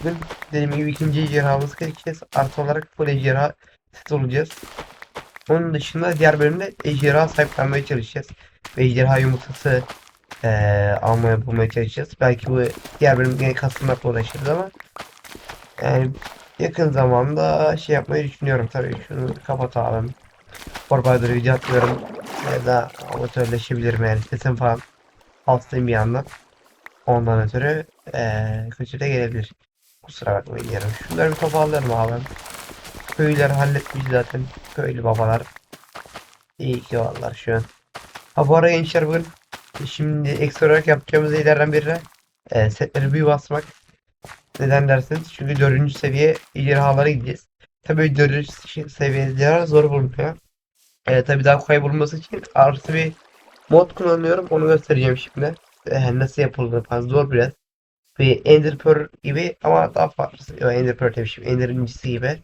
Bugün dediğim gibi ikinci ejderhamızı keseceğiz. Artı olarak full ejderha set olacağız. Onun dışında diğer bölümde ejderha sahiplenmeye çalışacağız. Ve ejderha yumurtası eee almaya bulmaya çalışacağız. Belki bu diğer bölüm yine kastırmakla uğraşırız ama yani yakın zamanda şey yapmayı düşünüyorum tabii. Şunu kapatalım. Forbaydır video atmıyorum. Ya da amatörleşebilirim yani sesim falan hastayım bir yandan. Ondan ötürü eee kötü de gelebilir. Kusura bakmayın yarım. Şunları bir toparlarım abi. Köylüler halletmiş zaten. Köylü babalar. İyi ki varlar şu an. Ha bu ara gençler bugün şimdi ekstra olarak yapacağımız şeylerden biri e, setleri bir basmak. Neden derseniz çünkü dördüncü seviye ejderhalara gideceğiz. Tabii dördüncü seviye ejderha zor bulunuyor. E, tabii daha kolay bulunması için artı bir mod kullanıyorum. Onu göstereceğim şimdi. E, nasıl yapıldığını falan zor biraz. Bir Ender Pearl gibi ama daha farklı. Ender Pearl demişim. Ender gibi.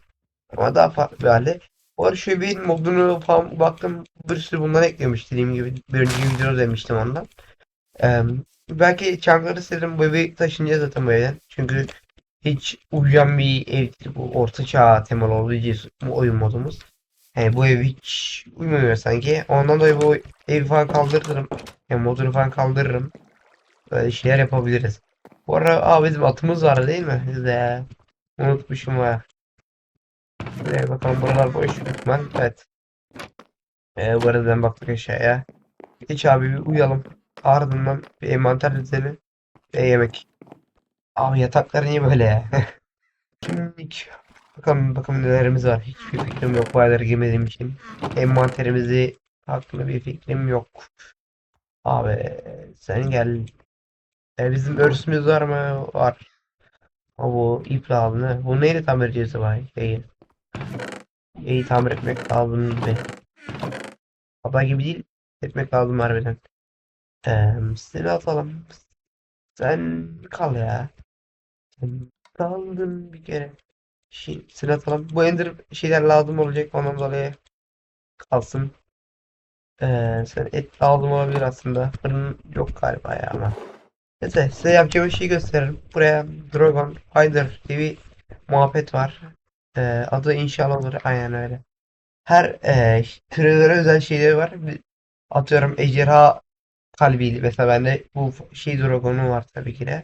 Ama daha farklı bir hali. Bu arada şu bir modunu falan baktım. Bir sürü bundan eklemiş dediğim gibi. Birinci video demiştim ondan. Ee, belki çankları istedim. Bu evi taşınacağız zaten bu evden. Çünkü hiç uyuyan bir ev. Bu orta çağ temalı olduğu için oyun modumuz. Yani bu ev hiç uymuyor sanki. Ondan dolayı bu evi falan kaldırırım. Yani modunu falan kaldırırım. Böyle şeyler yapabiliriz. Bu arada aa, bizim atımız var değil mi? Biz de unutmuşum ha. Şuraya bakalım buralar boş ihtimal. Evet. Ee, bu arada ben baktık aşağıya. Hiç abi bir uyalım. Ardından bir envanter düzeni ve yemek. Abi yataklar niye böyle ya? Şimdi bakalım bakalım nelerimiz var. Hiçbir fikrim yok bu ayları giymediğim için. Envanterimizi hakkında bir fikrim yok. Abi sen gel. E, bizim örsümüz var mı? Var. Ama bu ip lazım. Bu neyle tamir edeceğiz abi? Değil. İyi tamir etmek lazım gibi. Baba gibi değil. Etmek lazım harbiden. Ee, seni atalım. Sen kal ya. Sen kaldın bir kere. Şey, seni atalım. Bu ender şeyler lazım olacak ondan dolayı kalsın. Ee, sen et lazım olabilir aslında. Fırın yok galiba ya ama. Neyse size yapacağım şeyi gösteririm. Buraya Dragon diye bir muhabbet var. Ee, adı inşallah olur. Aynen öyle. Her e, türlere özel şeyleri var. Atıyorum ejderha kalbi. Mesela bende bu şey dragonu var tabii ki de.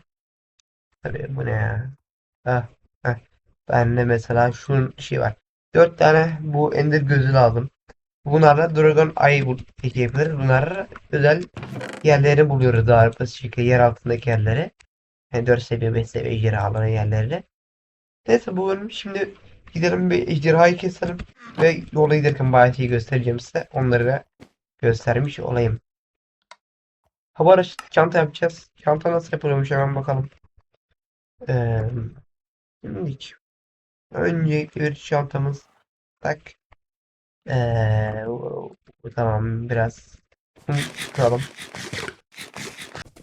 Tabii bu ne ya? Heh, heh. Bende mesela şu şey var. Dört tane bu ender gözü lazım. Bunlarla dragon eye bul ekleyebiliriz. Bunlarla özel yerleri buluyoruz daha basit şekilde yer altındaki yerleri. Yani 4 seviye 5 seviye ejderhaların yerleri. Neyse bu bölüm şimdi gidelim bir ejderhayı keselim ve yola giderken bayağı şey göstereceğim size. Onları da göstermiş olayım. Hava araç çanta yapacağız. Çanta nasıl yapılıyormuş hemen bakalım. Ee, şimdi öncelikle bir çantamız tak. Ee, tamam biraz tutalım.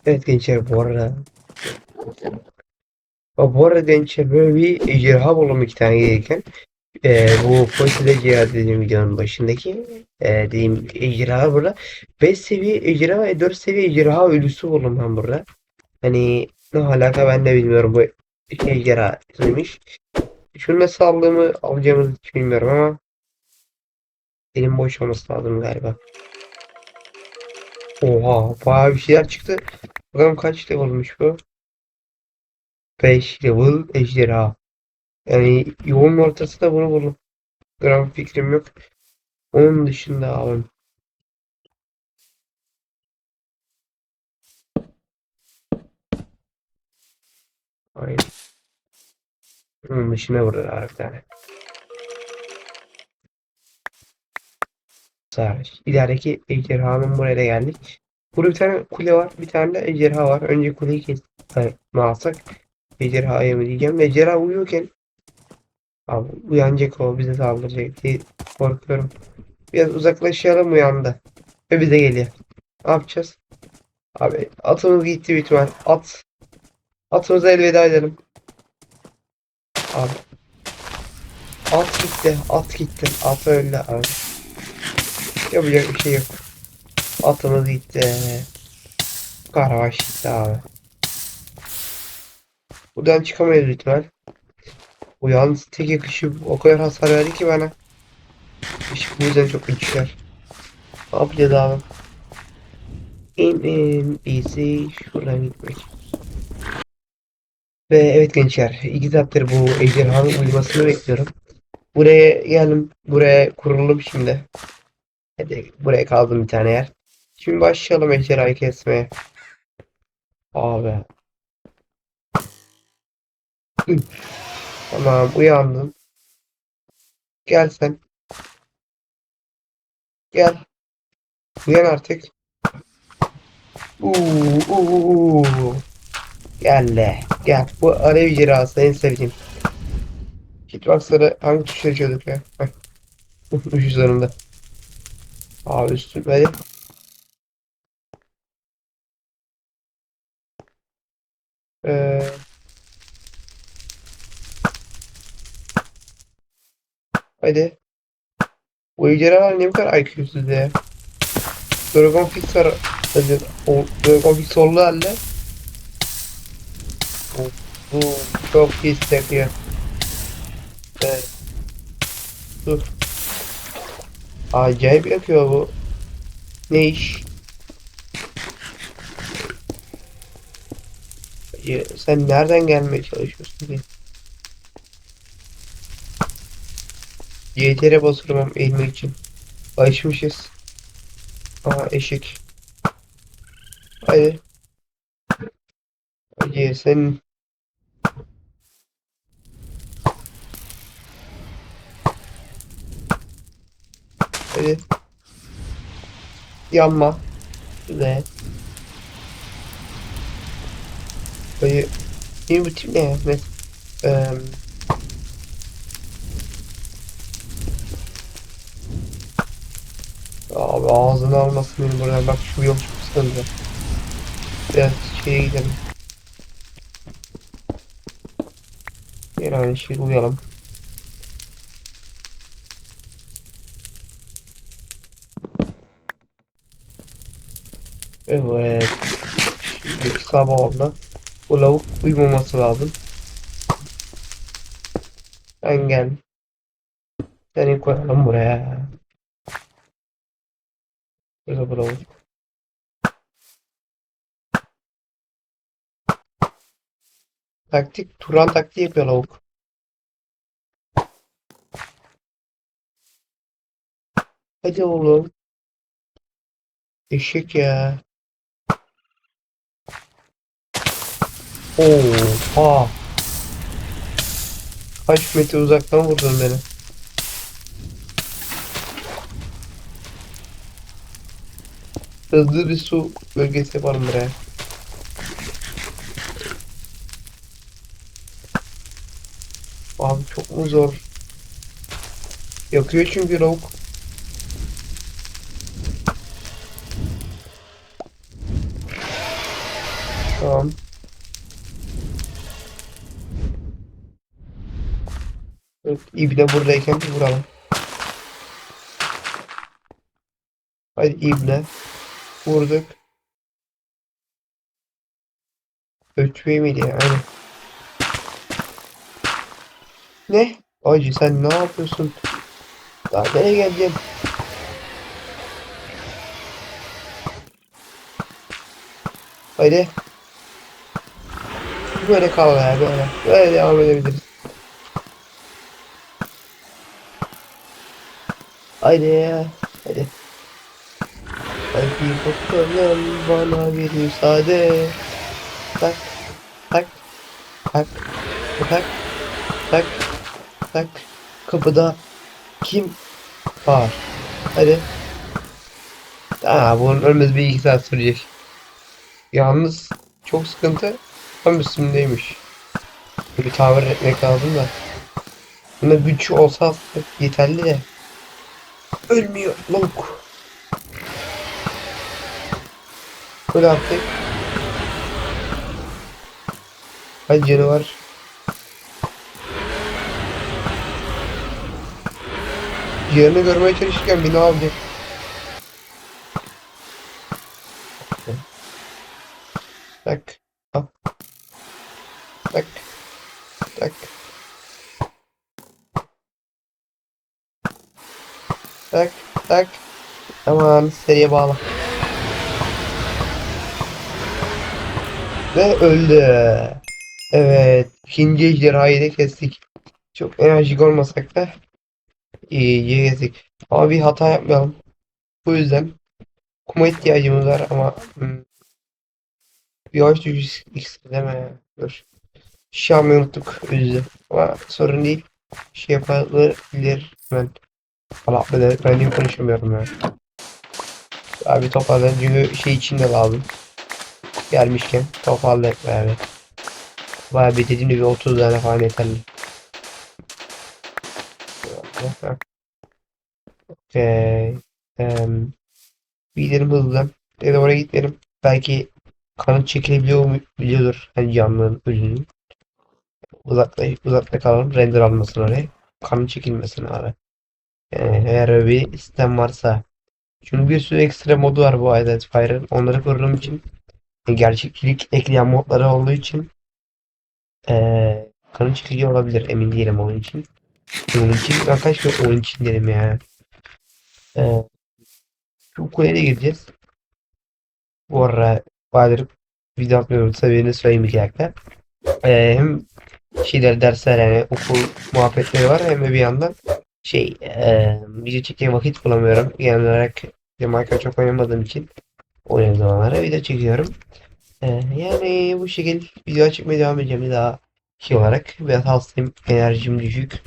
Evet gençler bu arada Bu arada gençler böyle bir ejderha bulalım iki tane gelirken. Ee, bu Fosil ejderha dediğim videonun başındaki e, dediğim ejderha burada 5 seviye ejderha ve 4 seviye ejderha ölüsü buldum ben burada. Hani ne alaka ben de bilmiyorum bu ejderha neymiş. Şunu nasıl aldığımı alacağımızı hiç bilmiyorum ama elim boş olması lazım galiba. Oha bayağı bir şeyler çıktı. Bakalım kaç level olmuş bu. 5 level ejderha. Yani yolun ortasında bunu buldum. Gram fikrim yok. Onun dışında abi. Aynen. Onun dışında burada bir tane. Sadece. İlerideki ejderhanın buraya geldik. Burada bir tane kule var. Bir tane de ejderha var. Önce kuleyi kes mı alsak? Ejderhaya mı diyeceğim. Ejderha uyuyorken Abi uyanacak o bize saldıracak diye korkuyorum. Biraz uzaklaşalım uyandı. Ve bize geliyor. Ne yapacağız? Abi atımız gitti ihtimal. At. Atımıza elveda edelim. Abi. At gitti. At gitti. At öldü abi. Yapacak bir şey yok. Atımız gitti. Karabaş gitti abi. Buradan çıkamayız lütfen. Bu yalnız tek yakışı o kadar hasar verdi ki bana. İş bu yüzden çok güçler. Ne yapacağız abi? En en iyisi şuradan gitmek. Ve evet gençler, iki saattir bu ejderhanın uyumasını bekliyorum. Buraya geldim, buraya kuruldum şimdi. Hadi buraya kaldım bir tane yer. Şimdi başlayalım ejderhayı kesmeye. Abi. Tamam uyandım. Gel sen. Gel. Uyan artık. Uuu, uuu. Gel de. Gel. Bu alev ejderhası en sevdiğim. Hitbox'ları hangi tuşla açıyorduk ya? Heh. Üzerinde. Abi üstüm hadi. Ee, hadi. Bu ejderhalar ne bu kadar IQ'suz ya. Dragon Fix var. Dragon Fix oldu halde. Bu, çok yakıyor. Evet. Dur. Acayip yakıyor bu. Ne iş? Sen nereden gelmeye çalışıyorsun ki? YTR basıyorum eğilmek için. Alışmışız. Aha eşik. Hadi. Hadi sen Hadi. Yanma. Ne? Hadi. Benim bu tip ne ya? Abi ağzını almasın beni buradan. Bak şu yol çok sıkıntı. Biraz şeye gidelim. Bir aynı şey uyalım. Evet. Şimdi sabah oldu. Bu lavuk uyumaması lazım. Sen gel. Seni koyalım buraya. Böyle bu lavuk. Taktik, Turan taktiği yapıyor lavuk. Hadi oğlum. Eşek ya. Oha. Kaç metre uzaktan vurdun beni. Hızlı bir su bölgesi yapalım buraya. Abi çok mu zor? Yakıyor çünkü lavuk. Tamam. Evet, İbne buradayken bir vuralım. Hadi İbne. Vurduk. Ötmeyi miydi ya? Aynen. Ne? Acı sen ne yapıyorsun? Daha nereye geleceksin? Hadi. Böyle kal ya böyle. Böyle devam edebiliriz. Haydi ya. Hadi. Hadi bakalım bana bir müsaade. Tak. Tak. Tak. Tak. Tak. Tak. Kapıda kim var? Hadi. Aa bunun ölmesi bir iki saat sürecek. Yalnız çok sıkıntı tam üstümdeymiş. Bir tamir etmek lazım da. Bunda güç olsa yeterli de. Ölmüyor lavuk. Böyle artık. Hadi canavar. Yerini görmeye çalışırken beni alacak. Bak. Al. Tak. Tak. Tak. Tak. Tamam seriye bağla. Ve öldü. Evet. ikinci ejderhayı da kestik. Çok enerjik olmasak da iyi, iyi. Ama bir hata yapmayalım. Bu yüzden kuma ihtiyacımız var ama hmm, yavaş düşüş ikisi deme. Dur. Yapmayı unuttuk. Üzdü. Ama sorun değil. Şey yapabilir. Ben Allah affeder. Ben niye konuşamıyorum ya. Abi toparlan çünkü şey içinde lazım. Gelmişken toparlayıp be abi. Bayağı bir dediğim gibi 30 tane falan yeterli. Okey. Bir gidelim hızlıdan. Ya da oraya gitmeyelim. Belki kanıt çekilebiliyor mu biliyordur. Hani canlının ölünün. Uzakta, uzakta kalalım. Render almasın oraya. Kanıt çekilmesin abi. Yani eğer öyle bir sistem varsa. Çünkü bir sürü ekstra modu var bu Identifier'ın. Onları kurduğum için gerçekçilik ekleyen modları olduğu için eee kanı çekici olabilir. Emin değilim onun için. Onun için arkadaşlar onun için dedim ya. Eee şu kuleye de gireceğiz. Bu ara Bahadır video atmıyorum seviyeni söyleyeyim iki dakika. Eee hem şeyler dersler yani okul muhabbetleri var hem de bir yandan şey eee video çekmeye vakit bulamıyorum. Genel olarak Minecraft çok oynamadığım için oynayan zamanlara video çekiyorum. Yani bu şekilde video çekmeye devam edeceğim daha şey olarak biraz hastayım enerjim düşük.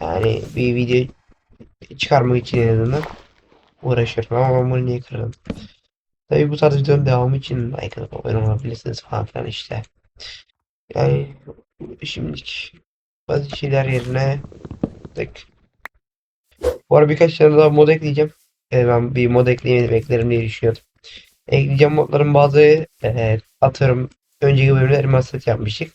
Yani bir video çıkarmak için en azından uğraşıyorum ama ben bunu niye kırarım. Tabii bu tarz videonun devamı için like atıp abone olabilirsiniz falan filan işte. Yani şimdilik bazı şeyler yerine tek. Bu arada birkaç tane daha mod ekleyeceğim. Ee, ben bir mod eklemeyi beklerim diye düşünüyordum. Ekleyeceğim modların bazı e, atıyorum önceki bölümde elmas yapmıştık.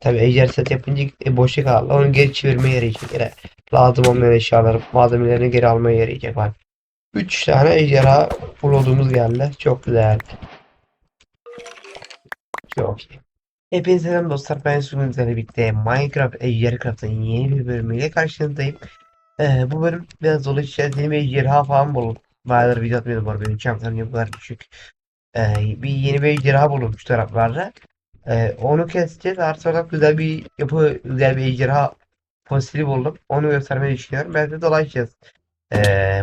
Tabi ejder set yapınca e, boşluk kaldı. Onu geri çevirmeye yarayacak. Yani lazım olmayan eşyaları, malzemelerini geri almaya yarayacak. Bak. 3 tane ejderha bulduğumuz geldi. Çok güzel. Çok iyi. Hepinize selam dostlar. Ben Sunum üzerine birlikte Minecraft Ejdercraft'ın yeni bir bölümüyle karşınızdayım. Ee, bu bölüm biraz. Yeni bir ejderha falan buldum. Bayağıdır video atmıyordum arada. Benim şampiyonum bu kadar düşük. Ee, bir yeni bir ejderha buldum şu taraflarda. Ee, onu keseceğiz. Artı olarak güzel bir yapı, güzel bir ejderha fosili buldum. Onu göstermeyi düşünüyorum. De dolaşacağız. Ee,